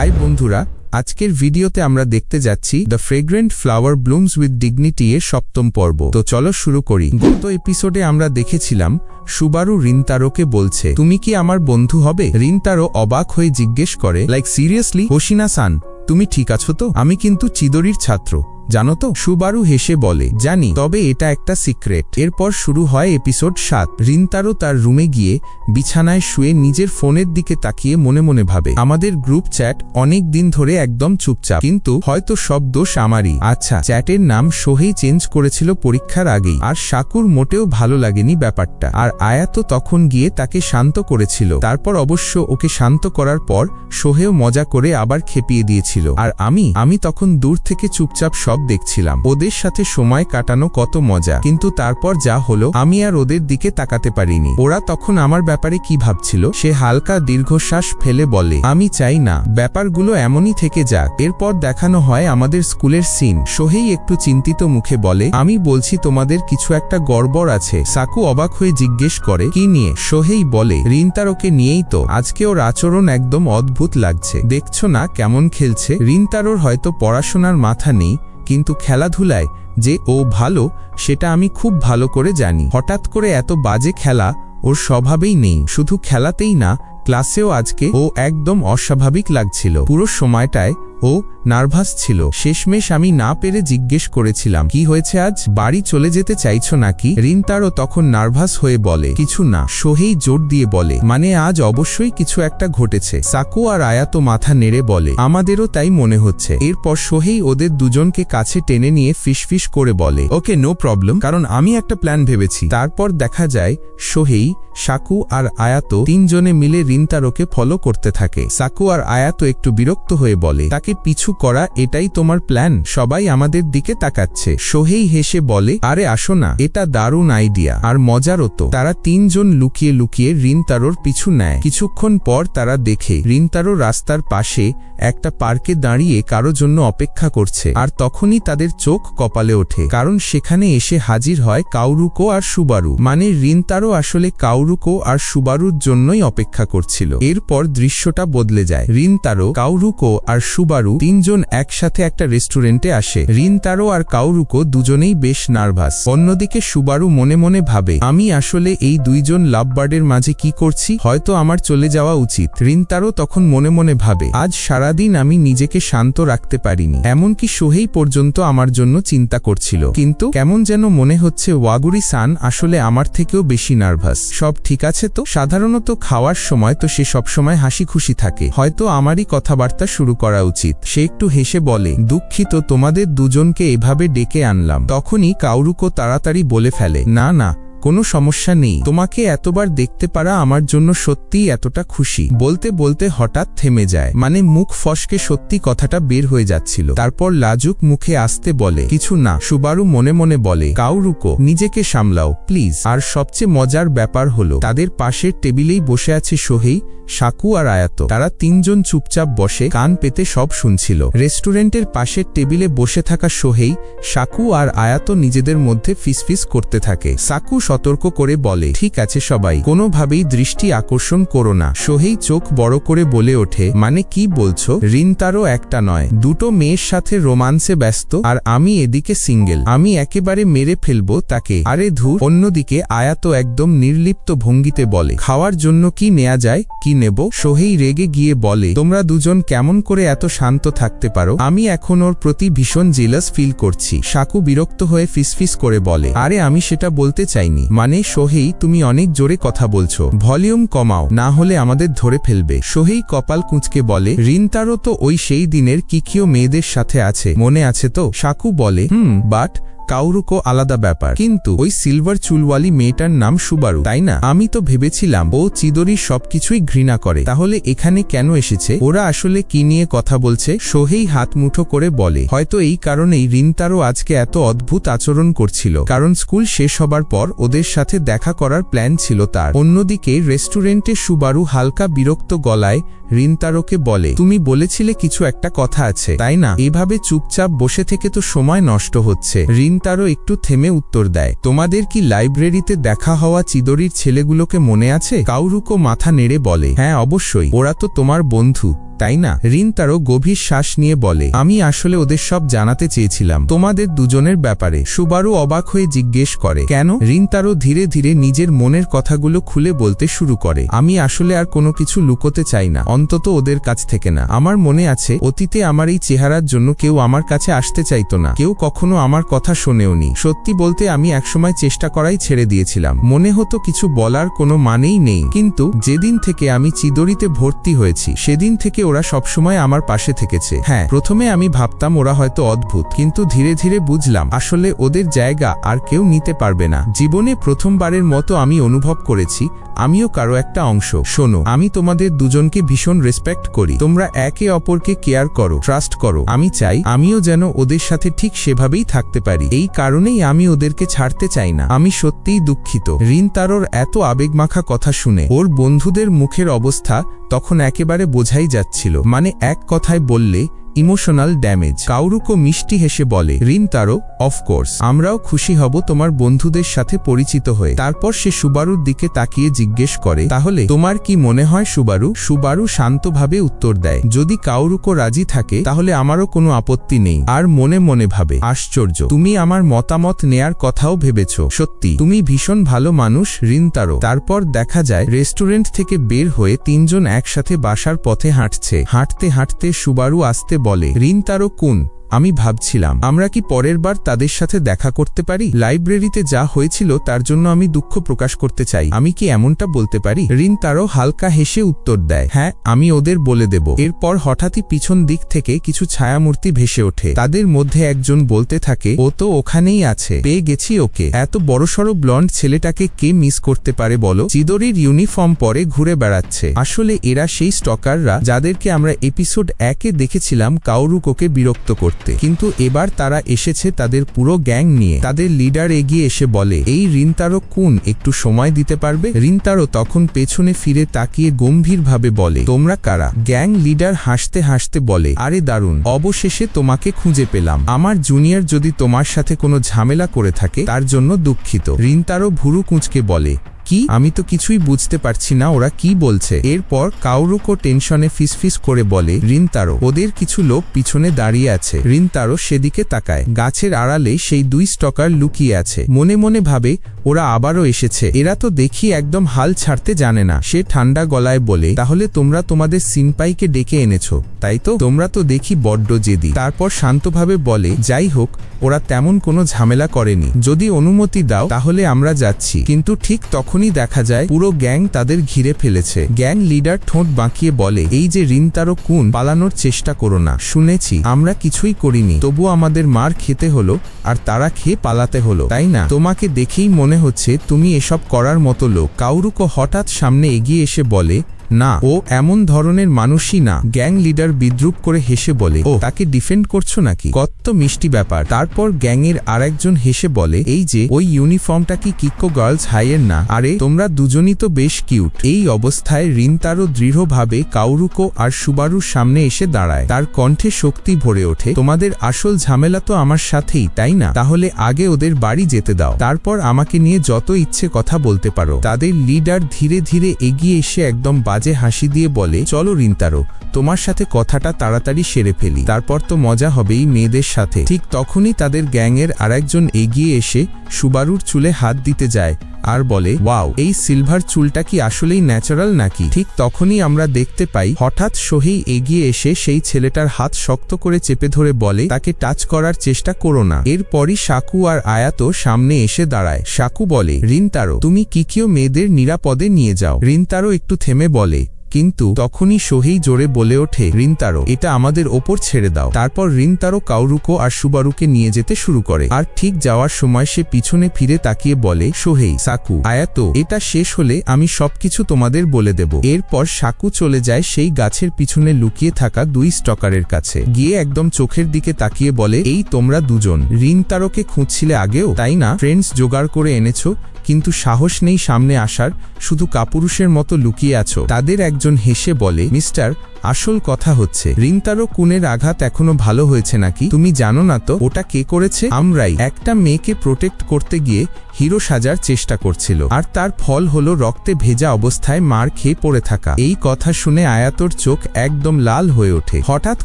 High বন্ধুরা, আজকের ভিডিওতে আমরা দেখতে যাচ্ছি the fragrant flower blooms with dignity এর সপ্তম পর্ব। তো চলো শুরু করি। গত এপিসোডে আমরা দেখেছিলাম, সুবারু রিনতারোকে বলছে, তুমি কি আমার বন্ধু হবে? রিনতারো অবাক হয়ে জিজ্ঞেস করে লাইক সিরিয়াসলি হোসিনা সান তুমি ঠিক আছো তো? আমি কিন্তু চিদরির ছাত্র। জানো তো? সুবারু হেসে বলে, জানি, তবে এটা একটা সিক্রেট। এরপর শুরু হয় এপিসোড সাত। রিনতারো তার রুমে গিয়ে বিছানায় শুয়ে নিজের ফোনের দিকে তাকিয়ে মনে মনে ভাবে, আমাদের গ্রুপ চ্যাট অনেক দিন ধরে একদম চুপচাপ, কিন্তু হয়তো সব দোষ আমারই। আচ্ছা চ্যাটের নাম সোহেই চেঞ্জ করেছিল পরীক্ষার আগেই, আর শাকুর মোটেও ভালো লাগেনি ব্যাপারটা। আর আয়াত তখন গিয়ে তাকে শান্ত করেছিল। তারপর অবশ্য ওকে শান্ত করার পর সোহেও মজা করে আবার খেপিয়ে দিয়েছিল। আর আমি আমি তখন দূর থেকে চুপচাপ সব দেখছিলাম। ওদের সাথে সময় কাটানো কত মজা। কিন্তু তারপর যা হলো, আমি আর ওদের দিকে তাকাতে পারিনি। ওরা তখন আমার ব্যাপারে কি ভাবছিল, সে হালকা দীর্ঘশ্বাস ফেলে বলে, আমি চাই না, ব্যাপারগুলো এমনই থেকে যাক। এরপর দেখানো হয় আমাদের স্কুলের সিন। সোহেই একটু চিন্তিত মুখে বলে, আমি বলছি তোমাদের কিছু একটা গড়বড় আছে। সাকু অবাক হয়ে জিজ্ঞেস করে, কি নিয়ে? সোহেই বলে, রিনতারোকে নিয়েই তো। আজকে ওর আচরণ একদম অদ্ভুত লাগছে। দেখছ না কেমন খেলছে? রিনতারোর হয়তো পড়াশোনার মাথা নেই কিন্তু খেলাধুলায় যে ও ভালো, সেটা আমি খুব ভালো করে জানি। হঠাৎ করে এত বাজে খেলা ওর স্বভাবেই নেই। শুধু খেলাতেই না, ক্লাসেও আজকে ও একদম অস্বাভাবিক লাগছিল। পুরো সময়টায় ও নার্ভাস ছিল। শেষমেশ আমি না পেরে জিজ্ঞেস করেছিলাম, কি হয়েছে আজ? বাড়ি চলে যেতে চাইছো নাকি? রিনতারও তখন নার্ভাস হয়ে বলে, কিছু না। সোহেই জোর দিয়ে বলে মানে আজ অবশ্যই কিছু একটা ঘটেছে। সাকু আর আয়াত মাথা নেড়ে বলে, আমাদেরও তাই মনে হচ্ছে। এরপর সোহেই ওদের দুজনকে কাছে টেনে নিয়ে ফিসফিস করে বলে, ওকে, নো প্রবলেম, কারণ আমি একটা প্ল্যান ভেবেছি। তারপর দেখা যায়, সোহেই, সাকু আর আয়াত তিনজনে মিলে রিনতারোকে ফলো করতে থাকে। সাকু আর আয়াত একটু বিরক্ত হয়ে বলে, তাকে পিছু করা এটাই তোমার প্ল্যান সবাই আমাদের দিকে তাকাচ্ছে। সোহেই হেসে বলে, আরে আসো না, এটা দারুণ আইডিয়া আর মজারও তো। তারা তিনজন লুকিয়ে লুকিয়ে রিনতারোর পিছু নেয়। কিছুক্ষণ পর তারা দেখে, রিনতারো রাস্তার পাশে একটা পার্কে দাঁড়িয়ে কারও জন্য অপেক্ষা করছে, আর তখনই তাদের চোখ কপালে ওঠে। কারণ সেখানে এসে হাজির হয় কাউরুকো আর সুবারু। মানে রিনতারো আসলে কাউরুকো আর সুবারুর জন্যই অপেক্ষা করছিল। এরপর দৃশ্যটা বদলে যায়। রিনতারো, কাউরুকো আর সুবারু তিনজন একসাথে একটা রেস্টুরেন্টে আসে। রিনতারো আর কাউরুকো দুজনেই বেশ নার্ভাস। অন্যদিকে সুবারু মনে মনে ভাবে, আমি আসলে এই দুইজন লাভ লাভবার্ডের মাঝে কি করছি? হয়তো আমার চলে যাওয়া উচিত। রিনতারো তখন মনে মনে ভাবে, আজ সারাদিন আমি নিজেকে শান্ত রাখতে পারিনি। এমনকি সোহেই পর্যন্ত আমার জন্য চিন্তা করছিল। কিন্তু কেমন যেন মনে হচ্ছে ওয়াগুরি সান আসলে আমার থেকেও বেশি নার্ভাস। সব ঠিক আছে তো? সাধারণত খাওয়ার সময় তো সে সবসময় হাসি খুশি থাকে। হয়তো আমারই কথাবার্তা শুরু করা উচিত। সে একটু হেসে বলে, দুঃখিত, তোমাদের দুজনকে এভাবে ডেকে আনলাম। তখনই কাউরুকো তাড়াতাড়ি বলে ফেলে, না না কোনো সমস্যা নেই। তোমাকে এতবার দেখতে পারা আমার জন্য সত্যিই এতটা খুশি। বলতে বলতে হঠাৎ থেমে যায়। মানে মুখ ফসকে সত্যি কথাটা বের হয়ে যাচ্ছিল। তারপর লাজুক মুখে আসতে বলে, কিছু না। সুবারু মনে মনে বলে কাউরুকো নিজেকে সামলাও, প্লিজ। আর সবচেয়ে মজার ব্যাপার হলো, তাদের পাশের টেবিলেই বসে আছে সোহেই, সাকু আর আয়াত। তারা তিনজন চুপচাপ বসে কান পেতে সব শুনছিল। রেস্টুরেন্টের পাশের টেবিলে বসে থাকা সোহেই, সাকু আর আয়াত নিজেদের মধ্যে ফিসফিস করতে থাকে। সাকু সতর্ক করে বলে, ঠিক আছে সবাই, কোনোভাবেই দৃষ্টি আকর্ষণ করো না। সোহেই চোখ বড় করে বলে ওঠে মানে কি বলছো? রিনতারও একটা নয়। দুটো মেয়ের সাথে রোমান্সে ব্যস্ত, আর আমি এদিকে সিঙ্গেল। আমি একেবারে মেরে ফেলব তাকে। আরে ধূর, অন্যদিকে আয়াত একদম নির্লিপ্ত ভঙ্গিতে বলে, খাওয়ার জন্য কি নেয়া যায়? কি নেব? সোহেই রেগে গিয়ে বলে, তোমরা দুজন কেমন করে এত শান্ত থাকতে পারো? আমি এখন ওর প্রতি ভীষণ জেলাস ফিল করছি। সাকু বিরক্ত হয়ে ফিসফিস করে বলে, আরে আমি সেটা বলতে চাইনি। মানে সোহেই তুমি অনেক জোরে কথা বলছো। ভলিউম কমাও, না হলে আমাদের ধরে ফেলবে। সোহেই কপাল কুঁচকে বলে, রিনতারও তো ওই সেই দিনের কিকিও মেয়েদের সাথে আছে। মনে আছে তো? সাকু বলে, হুম বাট কাউরুকো আলাদা ব্যাপার। কিন্তু ওই সিলভার চুলওয়ালি মেয়েটার নাম সুবারু, তাই না? আমি তো ভেবেছিলাম ও চিদরির সবকিছুই ঘৃণা করে। তাহলে এখানে কেন এসেছে? ওরা আসলে কি নিয়ে কথা বলছে? সোহেই হাত মুঠো করে বলে, হয়তো এই কারণেই রিনতারও আজকে এত অদ্ভুত আচরণ করছিল। কারণ স্কুল শেষ হবার পর ওদের সাথে দেখা করার প্ল্যান ছিল তার। অন্যদিকে রেস্টুরেন্টে সুবারু হালকা বিরক্ত গলায় রিনতারোকে বলে, তুমি বলেছিলে কিছু একটা কথা আছে, তাই না? এভাবে চুপচাপ বসে থেকে তো সময় নষ্ট হচ্ছে রিনতারো একটু থেমে উত্তর দেয়, তোমাদের কি লাইব্রেরিতে দেখা হওয়া চিদরির ছেলেগুলোকে মনে আছে? কাউরুকো মাথা নেড়ে বলে হ্যাঁ অবশ্যই। ওরা তো তোমার বন্ধু। তাই না? রিন তারও গভীর শ্বাস নিয়ে বলে, আমি আসলে ওদের সব জানাতে চেয়েছিলাম। তোমাদের দুজনের ব্যাপারে। সুবারু অবাক হয়ে জিজ্ঞেস করে, কেন? রিন তারও ধীরে ধীরে নিজের মনের কথাগুলো খুলে বলতে শুরু করে, আমি আসলে আর কোনো কিছু লুকোতে চাই না। অন্তত ওদের কাছ থেকে না। আমার মনে আছে, অতীতে আমার এই চেহারার জন্য কেউ আমার কাছে আসতে চাইতো না। কেউ কখনো আমার কথা শোনেওনি সত্যি বলতে আমি একসময় চেষ্টা করাই ছেড়ে দিয়েছিলাম। মনে হতো কিছু বলার কোনো মানেই নেই। কিন্তু, যেদিন থেকে আমি চিদরিতে ভর্তি হয়েছি, সেদিন থেকে ওরা সবসময় আমার পাশে থেকেছে। হ্যাঁ প্রথমে আমি ভাবতাম ওরা হয়তো অদ্ভুত, কিন্তু ধীরে ধীরে বুঝলাম, আসলে ওদের জায়গা আর কেউ নিতে পারবে না। জীবনে প্রথমবারের মতো আমি অনুভব করেছি, আমিও কারও একটা অংশ। শোনো, আমি তোমাদের দুজনকে ভীষণ রেসপেক্ট করি। তোমরা একে অপরকে কেয়ার করো ট্রাস্ট করো। আমি চাই, আমিও যেন ওদের সাথে ঠিক সেভাবেই থাকতে পারি। এই কারণেই আমি ওদেরকে ছাড়তে চাই না। আমি সত্যিই দুঃখিত। রিন তারোর এত আবেগমাখা কথা শুনে, ওর বন্ধুদের মুখের অবস্থা তখন একেবারে বোঝাই যাচ্ছিল মানে এক কথায় বললে ইমোশনাল ড্যামেজ কাউরুকো মিষ্টি হেসে বলে রিন তারো অফকোর্স আমরাও খুশি হব তোমার বন্ধুদের সাথে পরিচিত হয়ে। তারপর সে সুবারুর দিকে তাকিয়ে জিজ্ঞেস করে, তাহলে তোমার কি মনে হয় সুবারু? সুবারু শান্তভাবে উত্তর দেয়, যদি কাউরুকো রাজি থাকে, তাহলে আমারও কোনো আপত্তি নেই। আর মনে মনে ভাবে, আশ্চর্য, তুমি আমার মতামত নেয়ার কথাও ভেবেছ। সত্যি, তুমি ভীষণ ভালো মানুষ রিন তারো তারপর দেখা যায়, রেস্টুরেন্ট থেকে বের হয়ে তিনজন একসাথে বাসার পথে হাঁটছে। হাঁটতে হাঁটতে সুবারু আসতে বলে ঋণ তারক কোন? আমি ভাবছিলাম, আমরা কি পরের বার তাদের সাথে দেখা করতে পারি? লাইব্রেরিতে যা হয়েছিল তার জন্য আমি দুঃখ প্রকাশ করতে চাই। আমি কি এমনটা বলতে পারি? রিন তারও হালকা হেসে উত্তর দেয় হ্যাঁ আমি ওদের বলে দেব। এরপর হঠাৎই পিছন দিক থেকে কিছু ছায়ামূর্তি ভেসে ওঠে। তাদের মধ্যে একজন বলতে থাকে, ও তো ওখানেই আছে, পেয়ে গেছি ওকে। এত বড়সড় ব্লন্ড ছেলেটাকে কে মিস করতে পারে বলো? চিদরির ইউনিফর্ম পরে ঘুরে বেড়াচ্ছে। আসলে এরা সেই স্টকাররা, যাদেরকে আমরা এপিসোড একে দেখেছিলাম, কাউরুকোকে বিরক্ত করতে। করতে। কিন্তু এবার তারা এসেছে তাদের পুরো গ্যাং নিয়ে। তাদের লিডার এগিয়ে এসে বলে, এই রিনতারো কোন? একটু সময় দিতে পারবে? রিনতারো তখন পেছনে ফিরে তাকিয়ে গম্ভীরভাবে বলে, তোমরা কারা? গ্যাং লিডার হাসতে হাসতে বলে, আরে দারুণ, অবশেষে তোমাকে খুঁজে পেলাম। আমার জুনিয়র যদি তোমার সাথে কোনো ঝামেলা করে থাকে, তার জন্য দুঃখিত। রিনতারো ভুরু কুঁচকে বলে কি? আমি তো কিছুই বুঝতে পারছি না ওরা কি বলছে। এরপর কাউরুকো টেনশনে ফিসফিস করে বলে, রিনতারো, ওদের কিছু লোক পিছনে দাঁড়িয়ে আছে। রিনতারো সেদিকে তাকায়। গাছের আড়ালে সেই দুই স্টকার লুকিয়ে আছে। মনে মনে ভাবে ওরা আবারও এসেছে। এরা তো দেখি একদম হাল ছাড়তে জানে না। সে ঠান্ডা গলায় বলে, তাহলে তোমরা তোমাদের সিনপাইকে ডেকে এনেছো, তাই তো? তোমরা তো দেখি বড্ড জেদি। তারপর শান্তভাবে বলে, যাই হোক, ওরা তেমন কোনো ঝামেলা করেনি। যদি অনুমতি দাও, তাহলে আমরা যাচ্ছি। কিন্তু ঠিক তখনই দেখা যায়, পুরো গ্যাং তাদের ঘিরে ফেলেছে। গ্যাং লিডার ঠোঁট বাঁকিয়ে বলে, এই যে রিনতারো কুন, পালানোর চেষ্টা করো না। শুনেছি, আমরা কিছুই করিনি। তবু আমাদের মার খেতে হলো, আর তারা খেয়ে পালাতে হলো, তাই না? তোমাকে দেখেই মনে হচ্ছে তুমি এসব করার মতো লোক। কাউরুকো হঠাৎ সামনে এগিয়ে এসে বলে না, ও এমন ধরনের মানুষই না। গ্যাং লিডার বিদ্রুপ করে হেসে বলে, ও, তাকে ডিফেন্ড করছ নাকি? কত মিষ্টি ব্যাপার। তারপর গ্যাংয়ের আরেকজন হেসে বলে, এই যে, ওই ইউনিফর্মটা কি কিক্কো গার্লস হাইয়ের না? আরে, তোমরা দুজনই তো বেশ কিউট। এই অবস্থায় রিনতারও দৃঢ়ভাবে কাউরুকো আর সুবারুর সামনে এসে দাঁড়ায়। তার কণ্ঠে শক্তি ভরে ওঠে, তোমাদের আসল ঝামেলা তো আমার সাথেই, তাই না? তাহলে আগে ওদের বাড়ি যেতে দাও। তারপর আমাকে নিয়ে যত ইচ্ছে কথা বলতে পারো। তাদের লিডার ধীরে ধীরে এগিয়ে এসে একদম বাজে হাসি দিয়ে বলে, চলো রিনতারো, তোমার সাথে কথাটা তাড়াতাড়ি সেরে ফেলি। তারপর তো মজা হবেই মেয়েদের সাথে। ঠিক তখনই তাদের গ্যাংয়ের আরেকজন এগিয়ে এসে সুবারুর চুলে হাত দিতে যায় আর বলে, ওয়াও, এই সিলভার চুলটা কি আসলেই ন্যাচারাল নাকি? ঠিক তখনই আমরা দেখতে পাই, হঠাৎ সোহেই এগিয়ে এসে সেই ছেলেটার হাত শক্ত করে চেপে ধরে বলে, তাকে টাচ করার চেষ্টা করো না। এরপরই সাকু আর আয়াত সামনে এসে দাঁড়ায়। সাকু বলে, রিনতারো, তুমি কিকিও মেয়েদের নিরাপদে নিয়ে যাও। রিনতারো একটু থেমে বলে কিন্তু তখনই সোহেই জোরে বলে ওঠে রিনতারো এটা আমাদের ওপর ছেড়ে দাও। তারপর রিনতারো কাউরুকো আর সুবারুকে নিয়ে যেতে শুরু করে। আর ঠিক যাওয়ার সময় সে পিছনে ফিরে তাকিয়ে বলে সোহেই সাকু, আয়াতো, এটা শেষ হলে আমি সবকিছু তোমাদের বলে দেব। এরপর সাকু চলে যায় সেই গাছের পিছনে লুকিয়ে থাকা দুই স্টকারের কাছে। গিয়ে একদম চোখের দিকে তাকিয়ে বলে, এই তোমরা দুজন রিনতারোকে খুঁজছিলে আগেও, তাই না? ফ্রেন্ডস, জোগাড় করে এনেছো কিন্তু সাহস নেই সামনে আসার, শুধু কাপুরুষের মতো লুকিয়ে আছো। তাদের একজন হেসে বলে, মিস্টার, আসল কথা হচ্ছে রিন্তারো কুনের আঘাত এখনও ভালো হয়েছে নাকি? তুমি জানো না তো, ওটা কে করেছে? আমরাই, একটা মেয়েকে প্রোটেক্ট করতে গিয়ে হিরো সাজার চেষ্টা করছিল। আর তার ফল হলো রক্তে ভেজা অবস্থায় মার খেয়ে পড়ে থাকা। এই কথা শুনে আয়াতর চোখ একদম লাল হয়ে ওঠে। হঠাৎ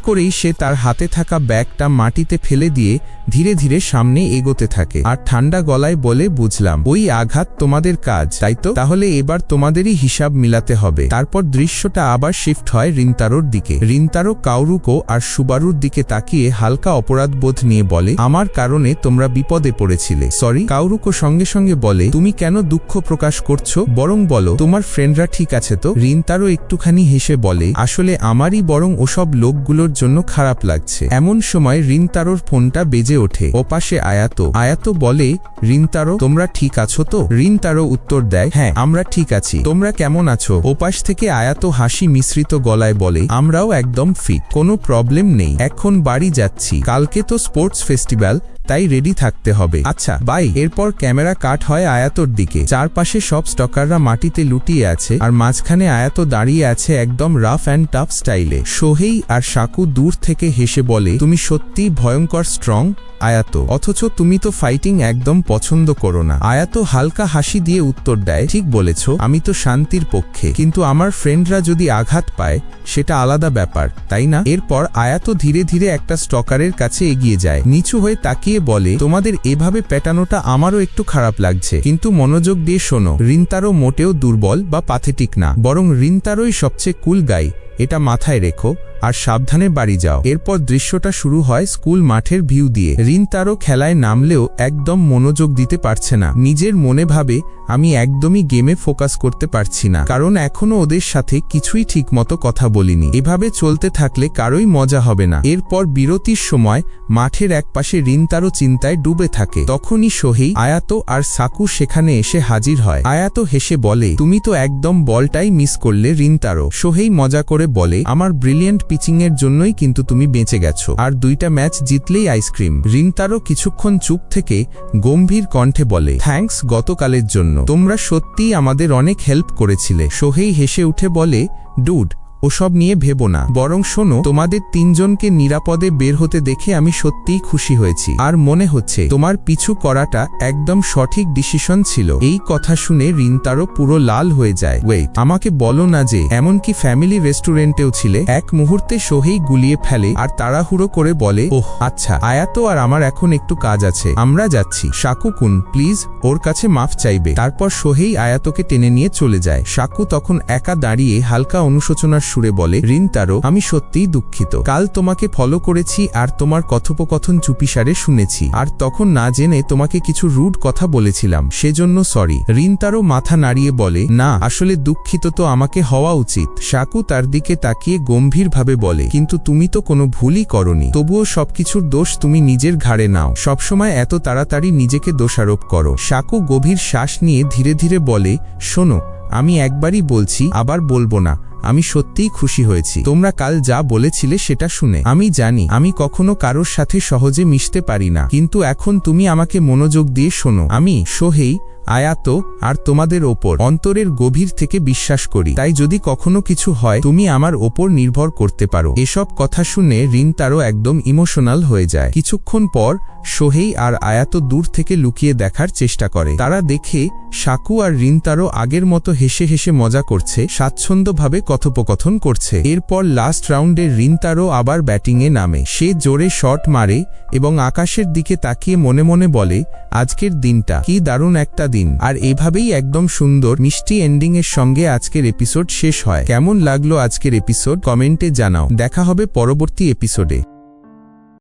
করেই সে তার হাতে থাকা ব্যাগটা মাটিতে ফেলে দিয়ে ধীরে ধীরে সামনে এগোতে থাকে। আর ঠান্ডা গলায় বলে, বুঝলাম। ওই আঘাত তোমাদের কাজ, তাই তো? তাহলে এবার তোমাদেরই হিসাব মিলাতে হবে। তারপর দৃশ্যটা আবার শিফট হয় রিন্তারোর দিকে। রিন্তারো কাউরুকো আর সুবারুর দিকে তাকিয়ে হালকা অপরাধবোধ নিয়ে বলে, আমার কারণে তোমরা বিপদে পড়েছিলে। সরি, কাউরুকো সঙ্গে সঙ্গে সঙ্গে বলে, তুমি কেন দুঃখ প্রকাশ করছ? বরং বলো, তোমার ফ্রেন্ডরা ঠিক আছে তো? রিন্তারো একটুখানি হেসে বলে, আসলে আমারই বরং ওসব লোকগুলোর জন্য খারাপ লাগছে। এমন সময় রিন্তারোর ফোনটা বেজে ওঠে, ওপাশে আয়াত। আয়াত বলে রিন্তারো তোমরা ঠিক আছো তো? রিন্তারো উত্তর দেয় হ্যাঁ আমরা ঠিক আছি। তোমরা কেমন আছো? ওপাশ থেকে আয়াত হাসি মিশ্রিত গলায় বলে, আমরাও একদম ফিট কোনো প্রবলেম নেই। এখন বাড়ি যাচ্ছি। কালকে তো স্পোর্টস ফেস্টিভ্যাল তাই রেডি থাকতে হবে। আচ্ছা বাই এরপর ক্যামেরা কাট হয় আয়াতর দিকে। চারপাশে সব স্টকাররা মাটিতে লুটিয়ে আছে আর মাঝখানে আয়াত দাঁড়িয়ে আছে একদম রাফ অ্যান্ড টাফ স্টাইলে সোহেই আর সাকু দূর থেকে হেসে বলে, তুমি সত্যি ভয়ঙ্কর স্ট্রং আয়াত, অথচ তুমি তো ফাইটিং একদম পছন্দ করো না। আয়াত হালকা হাসি দিয়ে উত্তর দেয়, ঠিক বলেছ, আমি তো শান্তির পক্ষে। কিন্তু আমার ফ্রেন্ডরা যদি আঘাত পায়, সেটা আলাদা ব্যাপার, তাই না? এরপর আয়াত ধীরে ধীরে একটা স্টকারের কাছে এগিয়ে যায়। নিচু হয়ে তাকিয়ে বলে, তোমাদের এভাবে পেটানোটা আমারও একটু খারাপ লাগছে। কিন্তু মনোযোগ দিয়ে শোনো, রিন্তারও মোটেও দুর্বল বা পাথেটিক না। বরং রিন্তারই সবচেয়ে কুল গাই। এটা মাথায় রেখো। আর সাবধানে বাড়ি যাও। এরপর দৃশ্যটা শুরু হয় স্কুল মাঠের ভিউ দিয়ে। ঋণ তারও খেলায় নামলেও একদম মনোযোগ দিতে পারছে না। নিজের মনে ভাবে, আমি একদমই গেমে ফোকাস করতে পারছি না। কারণ এখনও ওদের সাথে কিছুই ঠিকমতো কথা বলিনি। এভাবে চলতে থাকলে কারোই মজা হবে না। এরপর বিরতির সময় মাঠের একপাশে তারও চিন্তায় ডুবে থাকে। তখনই সোহেই, আয়াত আর সাকু সেখানে এসে হাজির হয়। আয়াত হেসে বলে, তুমি তো একদম বলটাই মিস করলে রিন তারও। সোহেই মজা করে বলে, আমার ব্রিলিয়েন্ট পিচিং এর জন্যই কিন্তু তুমি বেঁচে গেছো। আর দুইটা ম্যাচ জিতলেই আইসক্রিম। রিং তারও কিছুক্ষণ চুপ থেকে গম্ভীর কণ্ঠে বলে থ্যাংকস গতকালের জন্য। তোমরা সত্যিই আমাদের অনেক হেল্প করেছিলে। সোহেই হেসে উঠে বলে ডুড ওসব নিয়ে ভেবো না। বরং শোনো, তোমাদের তিনজনকে নিরাপদে বের হতে দেখে আমি সত্যিই খুশি হয়েছি। আর মনে হচ্ছে, তোমার পিছু করাটা একদম সঠিক ডিসিশন ছিল। এই কথা শুনে রিন্তারও পুরো লাল হয়ে যায়। ওয়েট, আমাকে বলো না যে, এমনকি ফ্যামিলি রেস্টুরেন্টেও ছিলে। এক মুহূর্তে সোহেই গুলিয়ে ফেলে আর তাড়াহুড়ো করে বলে, ওহ আচ্ছা আয়াত আর আমার এখন একটু কাজ আছে। আমরা যাচ্ছি। শাকুকুন প্লিজ, ওর কাছে মাফ চাইবে। তারপর সোহেই আয়াতকে টেনে নিয়ে চলে যায়। শাকু তখন একা দাঁড়িয়ে হালকা অনুশোচনার সুরে বলে তারো আমি সত্যিই দুঃখিত। কাল তোমাকে ফলো করেছি আর তোমার কথোপকথন চুপিসারে শুনেছি। আর তখন না জেনে তোমাকে কিছু রুড কথা বলেছিলাম। সেজন্য সরি। রিন তারও মাথা নাড়িয়ে বলে, না, আসলে দুঃখিত তো আমাকে হওয়া উচিত। শাকু তার দিকে তাকিয়ে গম্ভীরভাবে বলে, কিন্তু তুমি তো কোনো ভুলই করনি। তবুও সবকিছুর দোষ তুমি নিজের ঘাড়ে নাও। সবসময় এত তাড়াতাড়ি নিজেকে দোষারোপ করো। শাকু গভীর শ্বাস নিয়ে ধীরে ধীরে বলে, শোনো, আমি একবারই বলছি, আবার বলব না। আমি সত্যিই খুশি হয়েছি। তোমরা কাল যা বলেছিলে সেটা শুনে। আমি জানি, আমি কখনো কারোর সাথে সহজে মিশতে পারি না। কিন্তু এখন তুমি আমাকে মনোযোগ দিয়ে শোনো। আমি, সোহেই আয়াত আর তোমাদের ওপর অন্তরের গভীর থেকে বিশ্বাস করি। তাই যদি কখনো কিছু হয়, তুমি আমার ওপর নির্ভর করতে পারো। এসব কথা শুনে ঋণ তারও একদম ইমোশনাল হয়ে যায়। কিছুক্ষণ পর সোহেই আর আয়াত দূর থেকে লুকিয়ে দেখার চেষ্টা করে। তারা দেখে সাকু আর রিন তারও আগের মতো হেসে হেসে মজা করছে, স্বাচ্ছন্দ্যভাবে কথোপকথন করছে। এরপর লাস্ট রাউন্ডে তারও আবার ব্যাটিংয়ে নামে। সে জোরে শট মারে এবং আকাশের দিকে তাকিয়ে মনে মনে বলে, আজকের দিনটা কি দারুণ একটা দিন। আর এভাবেই একদম সুন্দর, মিষ্টি এন্ডিং এর সঙ্গে আজকের এপিসোড শেষ হয়। কেমন লাগল আজকের এপিসোড কমেন্টে জানাও। দেখা হবে পরবর্তী এপিসোডে